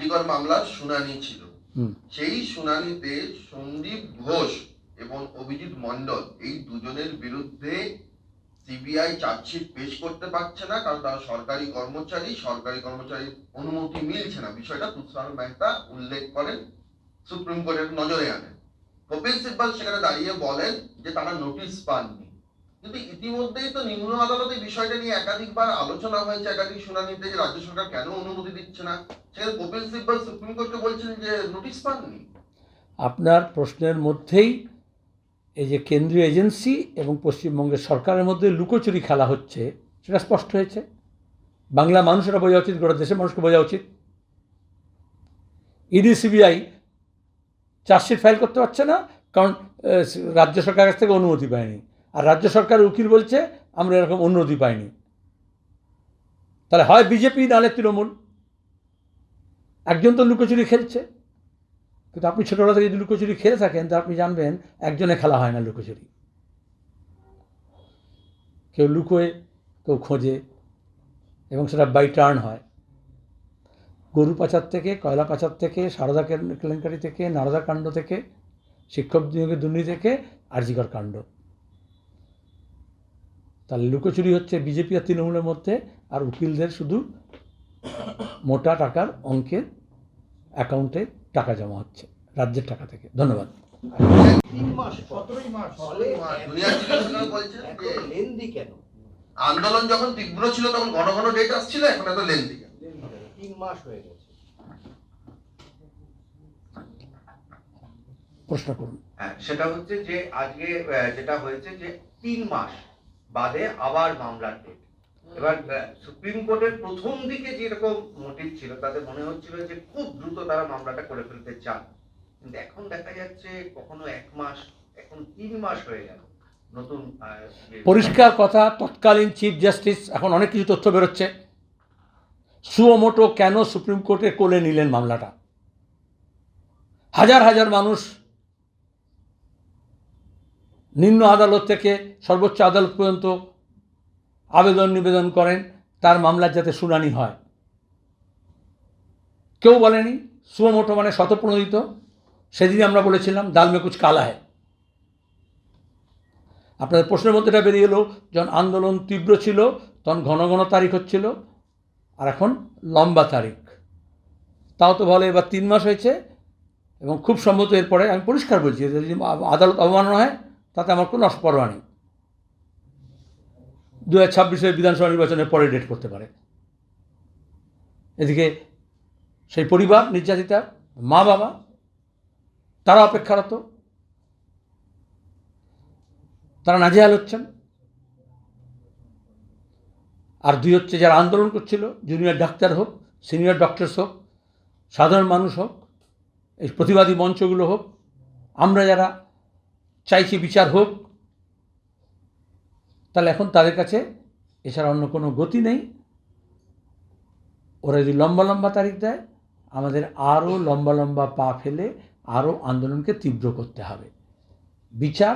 আরজিকর মামলার শুনানি ছিল। সেই শুনানিতে সন্দীপ ঘোষ এবং অভিজিৎ মণ্ডল এই দুজনের বিরুদ্ধে সিবিআই চার্জশিট পেশ করতে পারছে না কারণ তারা সরকারি কর্মচারী সরকারি কর্মচারীর অনুমতি মিলছে না। বিষয়টা তুষার মেহতা উল্লেখ করেন সুপ্রিম কোর্টের নজরে আনেন। কপিল সিব্বল সেখানে দাঁড়িয়ে বলেন যে তারা নোটিশ পাননি। কিন্তু ইতিমধ্যেই তো নিম্ন আদালতে বিষয়টা নিয়ে একাধিকবার আলোচনা হয়েছে, একাধিক শুনানিতে যে রাজ্য সরকার কেন অনুমতি দিচ্ছে না, সেখানে কপিল সিব্বল সুপ্রিম কোর্টকে বলছেন যে নোটিশ পাননি। আপনার প্রশ্নের মধ্যেই এই যে কেন্দ্রীয় এজেন্সি এবং পশ্চিমবঙ্গের সরকারের মধ্যে লুকোচুরি খেলা হচ্ছে, সেটা স্পষ্ট হয়েছে। বাংলা মানুষেরা বোঝা উচিত, গোটা দেশের মানুষকে বোঝা উচিত। ইডি, সিবিআই চার্জশিট ফাইল করতে পারছে না, কারণ রাজ্য সরকারের কাছ থেকে অনুমতি পায়নি। আর রাজ্য সরকারের উকিল বলছে, আমরা এরকম অনুমতি পাইনি। তাহলে হয় বিজেপি, নাহলে তৃণমূল। একজন তো লুকোচুরি খেলছে। কিন্তু আপনি ছোটোবেলা থেকে যদি লুকোচুরি খেলে থাকেন তা আপনি জানবেন একজনে খেলা হয় না লুকোচুরি। কেউ লুকোয়, কেউ খোঁজে, এবং সেটা বাই টার্ন হয়। গরু পাচার থেকে, কয়লা পাচার থেকে, সারদা কেল- কেলেঙ্কারি থেকে, নারদা কাণ্ড থেকে, শিক্ষক দুর্নীতি থেকে, আরজিকর কাণ্ড। তাহলে লুকোচুরি হচ্ছে বিজেপি আর তৃণমূলের মধ্যে আর উকিলদের শুধু মোটা টাকার অঙ্কের অ্যাকাউন্টে টাকা জমা হচ্ছে রাজ্যের টাকা থেকে। ধন্যবাদ। আন্দোলন যখন তীব্র ছিল তখন ঘন ঘন ডেট আসছিল এখন এত লেন্দি তিন মাস হয়ে গেছে। প্রশ্ন করুন। হ্যাঁ সেটা হচ্ছে যে আজকে যেটা হয়েছে যে তিন মাস বাদে আবার মামলার ডেট এবার সুপ্রিম কোর্টের প্রথম দিকে যেরকম মোটিভ ছিল, তাতে মনে হচ্ছিল যে খুব দ্রুত তারা মামলাটা করে ফেলতে চান। কিন্তু এখন দেখা যাচ্ছে কখনো এক মাস, এখন তিন মাস হয়ে গেল। নতুন পরিষ্কার কথা, তৎকালীন চিফ জাস্টিস এখন অনেক কিছু তথ্য বেরোচ্ছে। সুমোটো কেন সুপ্রিম কোর্টে কোলে নিলেন মামলাটা? হাজার হাজার মানুষ নিম্ন আদালত থেকে সর্বোচ্চ আদালত পর্যন্ত আবেদন নিবেদন করেন, তার মামলার যাতে শুনানি হয়। কেউ বলেনি সুমোটো মানে শতপ্রণোদিত সেদিনই আমরা বলেছিলাম দাল মে কুচ কালা হয় আপনাদের প্রশ্নের মধ্যে এটা বেরিয়ে এলো, যখন আন্দোলন তীব্র ছিল, তখন ঘন ঘন তারিখ হচ্ছিল, আর এখন লম্বা তারিখ। তাও তো ভালো, এবার তিন মাস হয়েছে, এবং খুব সম্ভবত এরপরে আমি পরিষ্কার বলছি যদি আদালত অবমাননা হয় তাতে আমার কোনো অস্পর্বা নেই। দু হাজার ছাব্বিশের বিধানসভা নির্বাচনের পরে ডেট করতে পারে। এদিকে সেই পরিবার, নির্যাতিতা মা বাবা তারা অপেক্ষারত। তারা নাজেহাল হচ্ছেন। আর দুই হচ্ছে যারা আন্দোলন করছিল জুনিয়র ডাক্তার হোক সিনিয়র ডক্টরস হোক, সাধারণ মানুষ হোক, এই প্রতিবাদী মঞ্চগুলো হোক, আমরা যারা চাইছি বিচার হোক, তাহলে এখন তাদের কাছে এছাড়া অন্য কোনো গতি নেই। ওরা যদি লম্বা লম্বা তারিখ দেয়, আমাদের আরও লম্বা লম্বা পা ফেলে আরও আন্দোলনকে তীব্র করতে হবে। বিচার